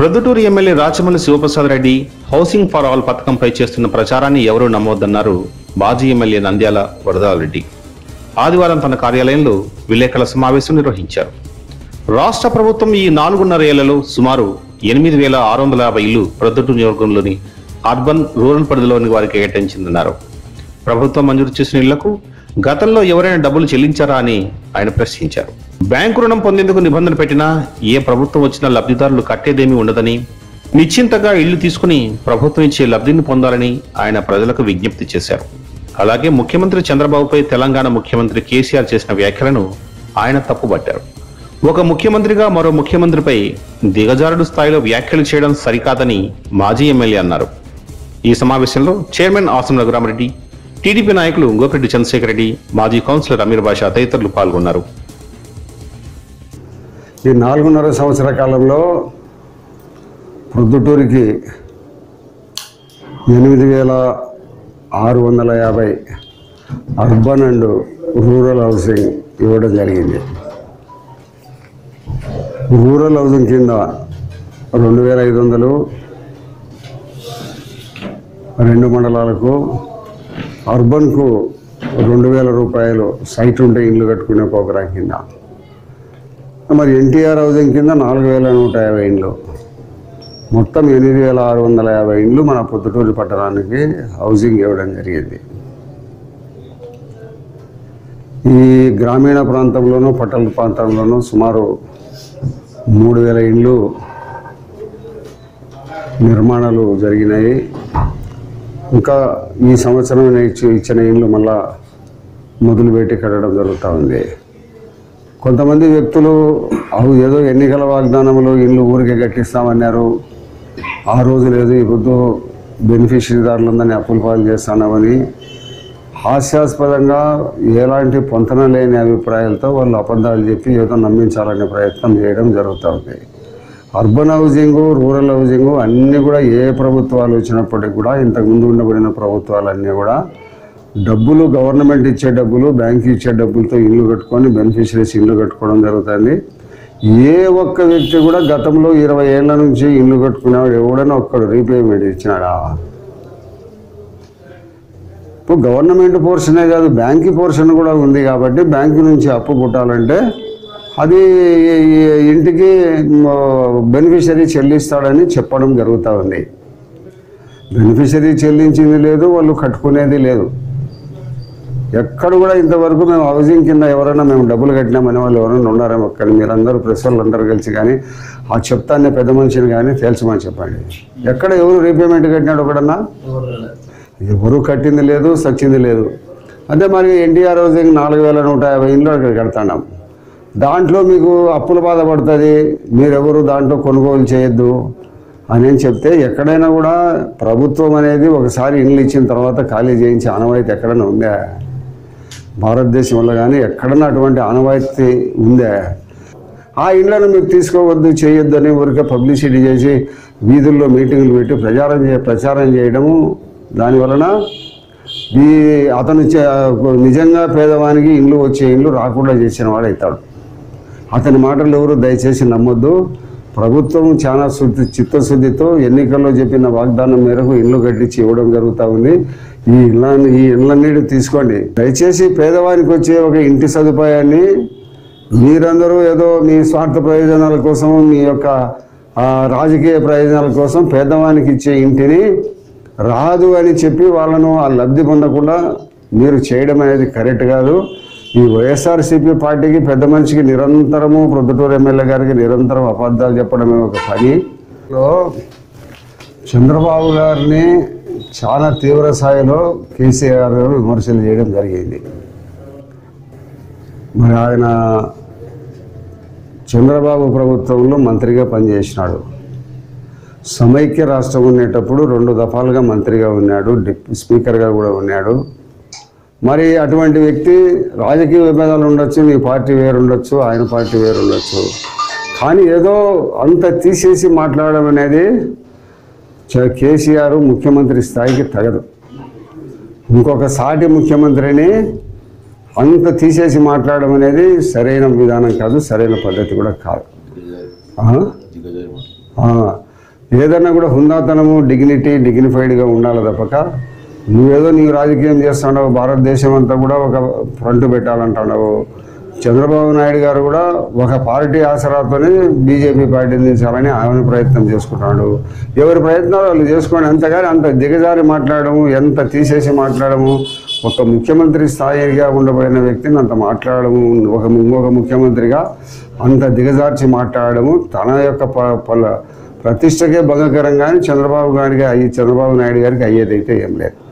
Proddatur MLA Rachamalli Sivaprasad Reddy housing for all పథకంపై చేస్తున్న ప్రచారాన్ని ఎవరూ నమ్మొద్దన్నారు మాజీ ఎమ్మెల్యే నంద్యాల వరదారెడ్డి ఆదివారం తన కార్యాలయంలో విలేకరుల సమావేశం నిర్వహించారు. రాష్ట్ర ప్రభుత్వం ఈ నాలుగున్నర ఏళ్ళలో సుమారు ఎనిమిది వేల ఆరు వందల యాభై ఇల్లు ప్రొద్దుటూరు నియోజకంలోని అర్బన్ రూరల్ పరిధిలోని వారికి కేటాయించిందన్నారు. ప్రభుత్వం మంజూరు చేసిన ఇళ్ళకు గతంలో ఎవరైనా డబ్బులు చెల్లించారా అని ఆయన ప్రశ్నించారు. బ్యాంకు రుణం పొందేందుకు నిబంధన పెట్టినా ఏ ప్రభుత్వం వచ్చినా లబ్ధిదారులు కట్టేదేమీ ఉండదని నిశ్చింతగా ఇళ్ళు తీసుకుని ప్రభుత్వం ఇచ్చే లబ్ధిని పొందాలని ఆయన ప్రజలకు విజ్ఞప్తి చేశారు. అలాగే ముఖ్యమంత్రి చంద్రబాబుపై తెలంగాణ ముఖ్యమంత్రి కేసీఆర్ చేసిన వ్యాఖ్యలను ఆయన తప్పుపట్టారు ఒక ముఖ్యమంత్రిగా మరో ముఖ్యమంత్రిపై దిగజారుడు స్థాయిలో వ్యాఖ్యలు చేయడం సరికాదని మాజీ ఎమ్మెల్యే అన్నారు. ఈ సమావేశంలో చైర్మన్ ఆసం రఘురామరెడ్డి టీడీపీ నాయకులు గోపిరెడ్డి చంద్రశేఖర్ రెడ్డి మాజీ కౌన్సిలర్ అమీర్ బాషా తదితరులు పాల్గొన్నారు. ఈ నాలుగున్నర సంవత్సర కాలంలో ప్రొద్దుటూరికి ఎనిమిది వేల ఆరు వందల యాభై అర్బన్ అండ్ రూరల్ హౌసింగ్ ఇవ్వడం జరిగింది. రూరల్ హౌసింగ్ కింద రెండు వేల ఐదు వందలు రెండు మండలాలకు అర్బన్కు రెండు వేల రూపాయలు సైట్ ఉంటే ఇల్లు కట్టుకునే ప్రోగ్రాం కింద. మరి ఎన్టీఆర్ హౌసింగ్ కింద నాలుగు వేల నూట యాభై ఇండ్లు. మొత్తం ఎనిమిది వేల ఆరు వందల యాభై ఇండ్లు మన పొద్దుటూరు పట్టణానికి హౌసింగ్ ఇవ్వడం జరిగింది. ఈ గ్రామీణ ప్రాంతంలోనూ పట్టణ ప్రాంతంలోనూ సుమారు మూడు వేల ఇండ్లు నిర్మాణాలు జరిగినాయి. ఇంకా ఈ సంవత్సరం ఇచ్చి ఇచ్చిన ఇండ్లు మళ్ళా మొదలుపెట్టి కట్టడం జరుగుతూ ఉంది. కొంతమంది వ్యక్తులు అవు ఏదో ఎన్నికల వాగ్దానంలో ఇల్లు ఊరికే కట్టిస్తామన్నారు. ఆ రోజు లేదు ఈ పొద్దు బెనిఫిషరీదారులందరినీ అప్పులు పాలు చేస్తున్నామని హాస్యాస్పదంగా ఎలాంటి పొంతన లేని అభిప్రాయాలతో వాళ్ళు అబద్ధాలు చెప్పి ఏదో నమ్మించాలనే ప్రయత్నం చేయడం జరుగుతూ ఉంది. అర్బన్ హౌసింగ్ రూరల్ హౌసింగ్ అన్నీ కూడా ఏ ప్రభుత్వాలు వచ్చినప్పటికీ కూడా ఇంతకుముందు ఉండబడిన ప్రభుత్వాలన్నీ కూడా డబ్బులు గవర్నమెంట్ ఇచ్చే డబ్బులు బ్యాంక్ ఇచ్చే డబ్బులతో ఇల్లు కట్టుకొని బెనిఫిషరీస్ ఇల్లు కట్టుకోవడం జరుగుతుంది. ఏ ఒక్క వ్యక్తి కూడా గతంలో ఇరవై ఏళ్ళ నుంచి ఇల్లు కట్టుకునేవాడు ఎవడైనా ఒక్కడు రీపేమెంట్ ఇచ్చినాడా? ఇప్పుడు గవర్నమెంట్ పోర్షనే కాదు బ్యాంక్ పోర్షన్ కూడా ఉంది కాబట్టి బ్యాంకు నుంచి అప్పు పుట్టాలంటే అది ఇంటికి బెనిఫిషరీ చెల్లిస్తాడని చెప్పడం జరుగుతూ ఉంది. బెనిఫిషరీ చెల్లించింది లేదు వాళ్ళు కట్టుకునేది లేదు. ఎక్కడ కూడా ఇంతవరకు మేము హౌసింగ్ కింద ఎవరైనా మేము డబ్బులు కట్టినామనే వాళ్ళు ఎవరైనా ఉన్నారేమో అక్కడ మీరందరూ ప్రెస్ వాళ్ళు అందరూ కలిసి కానీ ఆ చెప్తానే పెద్ద మనిషిని కానీ తేల్చమని చెప్పండి. ఎక్కడ ఎవరు రీపేమెంట్ కట్టినాడు ఒకడన్నా? ఎవరు కట్టింది లేదు సచ్చింది లేదు. అదే మరి ఎన్టీఆర్ హౌసింగ్ నాలుగు వేల నూట యాభై ఇంట్లో అక్కడ కడతాం దాంట్లో మీకు అప్పులు బాధపడుతుంది మీరెవరు దాంట్లో కొనుగోలు చేయొద్దు అని చెప్తే ఎక్కడైనా కూడా ప్రభుత్వం అనేది ఒకసారి ఇండ్లు ఇచ్చిన తర్వాత ఖాళీ చేయించి ఆనవాయితీ ఎక్కడైనా ఉందా? భారతదేశంలో కానీ ఎక్కడన్నా అటువంటి ఆనవాయితీ ఉందా? ఆ ఇండ్లను మీరు తీసుకోవద్దు చేయొద్దు అని ఊరికే పబ్లిసిటీ చేసి వీధుల్లో మీటింగులు పెట్టి ప్రచారం చే ప్రచారం చేయడము. దానివలన ఈ అతను చే- నిజంగా పేదవానికి ఇండ్లు వచ్చే ఇండ్లు రాకుండా చేసిన వాడు అవుతాడు. అతని మాటలు ఎవరు దయచేసి నమ్మొద్దు. ప్రభుత్వం చాలా శుద్ధి చిత్తశుద్ధితో ఎన్నికల్లో చెప్పిన వాగ్దానం మేరకు ఇల్లు కట్టించి ఇవ్వడం జరుగుతూ ఉంది. ఈ ఇళ్ళని ఈ ఇళ్ళన్నిటి తీసుకోండి. దయచేసి పేదవానికి వచ్చే ఒక ఇంటి సదుపాయాన్ని మీరందరూ ఏదో మీ స్వార్థ ప్రయోజనాల కోసం మీ యొక్క రాజకీయ ప్రయోజనాల కోసం పేదవానికి ఇచ్చే ఇంటిని రాదు అని చెప్పి వాళ్ళను ఆ లబ్ధి పొందకుండా మీరు చేయడం అనేది కరెక్ట్ కాదు. ఈ వైఎస్ఆర్సీపీ పార్టీకి పెద్ద మనిషికి నిరంతరము ప్రొద్దుటూరు ఎమ్మెల్యే గారికి నిరంతరం అబద్ధాలు చెప్పడమే ఒక పనిలో చంద్రబాబు గారిని చాలా తీవ్ర స్థాయిలో కేసీఆర్ గారు విమర్శలు చేయడం జరిగింది. మరి ఆయన చంద్రబాబు ప్రభుత్వంలో మంత్రిగా పనిచేసినాడు. సమైక్య రాష్ట్రం ఉండేటప్పుడు రెండు దఫాలుగా మంత్రిగా ఉన్నాడు డిప్ స్పీకర్గా కూడా ఉన్నాడు. మరి అటువంటి వ్యక్తి రాజకీయ విభేదాలు ఉండొచ్చు నీ పార్టీ వేరు ఉండొచ్చు ఆయన పార్టీ వేరు ఉండొచ్చు. కానీ ఏదో అంత తీసేసి మాట్లాడడం అనేది కేసీఆర్ ముఖ్యమంత్రి స్థాయికి తగదు. ఇంకొక సాటి ముఖ్యమంత్రిని అంత తీసేసి మాట్లాడడం అనేది సరైన విధానం కాదు సరైన పద్ధతి కూడా కాదు. ఏదన్నా కూడా హుందాతనము డిగ్నిటీ డిగ్నిఫైడ్గా ఉండాలి తప్పక. నువ్వేదో నీవు రాజకీయం చేస్తున్నావు భారతదేశం అంతా కూడా ఒక ఫ్రంట్ పెట్టాలంటున్నావు. చంద్రబాబు నాయుడు గారు కూడా ఒక పార్టీ ఆసరాతోనే బీజేపీ పార్టీని దించాలని ఆయన ప్రయత్నం చేసుకుంటున్నాడు. ఎవరి ప్రయత్నాలు వాళ్ళు చేసుకోండి అంతగాని అంత దిగజారి మాట్లాడము ఎంత తీసేసి మాట్లాడము ఒక ముఖ్యమంత్రి స్థాయిగా ఉండబడిన వ్యక్తిని అంత మాట్లాడము ఒక ఇంకొక ముఖ్యమంత్రిగా అంత దిగజార్చి మాట్లాడము తన యొక్క ప- పల ప్రతిష్టకే భంగకరంగానే చంద్రబాబు గారికి అయ్యి చంద్రబాబు నాయుడు గారికి అయ్యేదైతే ఏం లేదు.